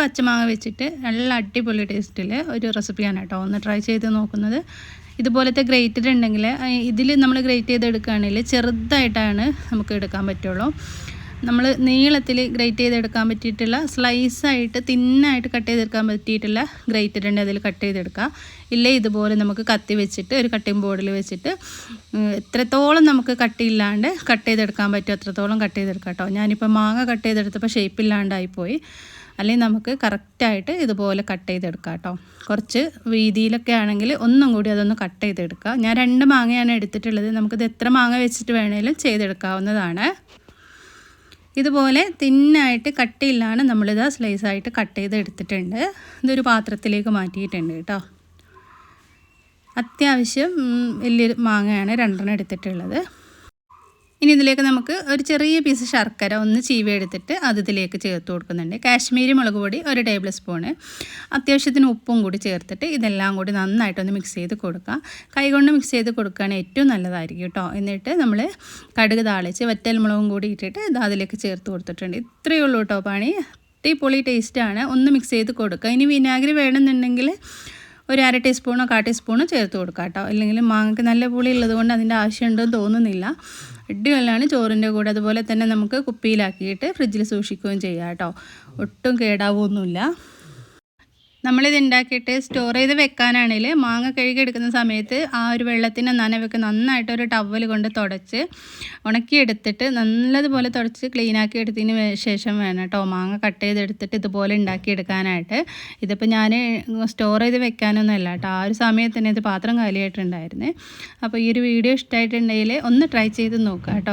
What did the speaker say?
പച്ചമാങ്ങ വെച്ചിട്ട് നല്ല അടിപൊളി ടേസ്റ്റിൽ ഒരു റെസിപ്പിയാണ് കേട്ടോ ഒന്ന് ട്രൈ ചെയ്ത് നോക്കുന്നത്. ഇതുപോലത്തെ ഗ്രേറ്റഡ് ഉണ്ടെങ്കിൽ ഇതിൽ നമ്മൾ ഗ്രേറ്റ് ചെയ്തെടുക്കുകയാണെങ്കിൽ ചെറുതായിട്ടാണ് നമുക്ക് എടുക്കാൻ പറ്റുള്ളൂ. നമ്മൾ നീളത്തിൽ ഗ്രേറ്റ് ചെയ്തെടുക്കാൻ പറ്റിയിട്ടുള്ള സ്ലൈസായിട്ട് തിന്നായിട്ട് കട്ട് ചെയ്തെടുക്കാൻ പറ്റിയിട്ടുള്ള ഗ്രേറ്റഡ് ഉണ്ട് അതിൽ കട്ട് ചെയ്തെടുക്കുക ഇല്ലേ ഇതുപോലെ നമുക്ക് കത്തി വെച്ചിട്ട് ഒരു കട്ടിംഗ് ബോർഡിൽ വെച്ചിട്ട് എത്രത്തോളം നമുക്ക് കട്ടിയില്ലാണ്ട് കട്ട് ചെയ്തെടുക്കാൻ പറ്റും. അത്രത്തോളം കട്ട് ചെയ്തെടുക്കാം കേട്ടോ ഞാനിപ്പോൾ മാങ്ങ കട്ട് ചെയ്തെടുത്തപ്പോൾ ഷേപ്പില്ലാണ്ടായിപ്പോയി അല്ലെങ്കിൽ നമുക്ക് കറക്റ്റായിട്ട് ഇതുപോലെ കട്ട് ചെയ്തെടുക്കാം കേട്ടോ. കുറച്ച് വീതിയിലൊക്കെ ആണെങ്കിൽ ഒന്നും കൂടി അതൊന്ന് കട്ട് ചെയ്തെടുക്കുക ഞാൻ രണ്ട് മാങ്ങയാണ് എടുത്തിട്ടുള്ളത്. നമുക്കിത് എത്ര മാങ്ങ വെച്ചിട്ട് വേണേലും ചെയ്തെടുക്കാവുന്നതാണ്. ഇതുപോലെ തിന്നായിട്ട് കട്ടിയില്ലാണ് നമ്മളിത് സ്ലൈസായിട്ട് കട്ട് ചെയ്ത് എടുത്തിട്ടുണ്ട് ഇതൊരു പാത്രത്തിലേക്ക് മാറ്റിയിട്ടുണ്ട് കേട്ടോ. അത്യാവശ്യം വലിയൊരു മാങ്ങയാണ് രണ്ടെണ്ണം എടുത്തിട്ടുള്ളത്. ഇനി ഇതിലേക്ക് നമുക്ക് ഒരു ചെറിയ പീസ് ശർക്കര ഒന്ന് ചീവി എടുത്തിട്ട് അത് ഇതിലേക്ക് ചേർത്ത് കൊടുക്കുന്നുണ്ട്. കാശ്മീരി മുളക് പൊടി ഒരു ടേബിൾ സ്പൂണ് അത്യാവശ്യത്തിന് ഉപ്പും കൂടി ചേർത്തിട്ട് ഇതെല്ലാം കൂടി നന്നായിട്ടൊന്ന് മിക്സ് ചെയ്ത് കൊടുക്കുക. കൈകൊണ്ട് മിക്സ് ചെയ്ത് കൊടുക്കുകയാണ് ഏറ്റവും നല്ലതായിരിക്കും കേട്ടോ. എന്നിട്ട് നമ്മൾ കടുക് താളിച്ച് വറ്റൽ മുളകും കൂടി ഇട്ടിട്ട് ഇത് അതിലേക്ക് ചേർത്ത് കൊടുത്തിട്ടുണ്ട്. ഇത്രയേ ഉള്ളൂ കേട്ടോ പണി. അടിപൊളി ടേസ്റ്റാണ് ഒന്ന് മിക്സ് ചെയ്ത് കൊടുക്കുക. ഇനി വിനാഗിരി വേണമെന്നുണ്ടെങ്കിൽ ഒരു അര ടീസ്പൂണോ കാ ടീസ്പൂണോ ചേർത്ത് കൊടുക്കാം കേട്ടോ. അല്ലെങ്കിൽ മാങ്ങക്ക് നല്ല പുളി ഉള്ളതുകൊണ്ട് അതിന്റെ ആവശ്യമുണ്ടെന്ന് തോന്നുന്നില്ല. അടിപൊളിയാണ് ചോറിന്റെ കൂടെ. അതുപോലെ തന്നെ നമുക്ക് കുപ്പിയിലാക്കിയിട്ട് ഫ്രിഡ്ജിൽ സൂക്ഷിക്കുകയും ചെയ്യാം കേട്ടോ. ഒട്ടും കേടാവുമൊന്നുമില്ല നമ്മളിത് ഉണ്ടാക്കിയിട്ട് സ്റ്റോർ ചെയ്ത് വെക്കാനാണെങ്കിൽ മാങ്ങ കഴുകിയെടുക്കുന്ന സമയത്ത് ആ ഒരു വെള്ളത്തിന്റെ നനവൊക്കെ നന്നായിട്ട് ഒരു ടവൽ കൊണ്ട് തുടച്ച് ഉണക്കിയെടുത്തിട്ട് നല്ലതുപോലെ തുടച്ച് ക്ലീനാക്കി എടുത്തതിന് ശേഷം വേണം കേട്ടോ മാങ്ങ കട്ട് ചെയ്തെടുത്തിട്ട് ഇതുപോലെ ഉണ്ടാക്കിയെടുക്കാനായിട്ട് ഇതിപ്പോൾ ഞാൻ സ്റ്റോർ ചെയ്ത് വെക്കാനൊന്നും അല്ല കേട്ടോ ആ ഒരു സമയത്ത് തന്നെ ഇത് പാത്രം കാലിയായിട്ടുണ്ടായിരുന്നു. അപ്പോൾ ഈ ഒരു വീഡിയോ ഇഷ്ടമായിട്ടുണ്ടെങ്കിൽ ഒന്ന് ട്രൈ ചെയ്ത് നോക്കാം കേട്ടോ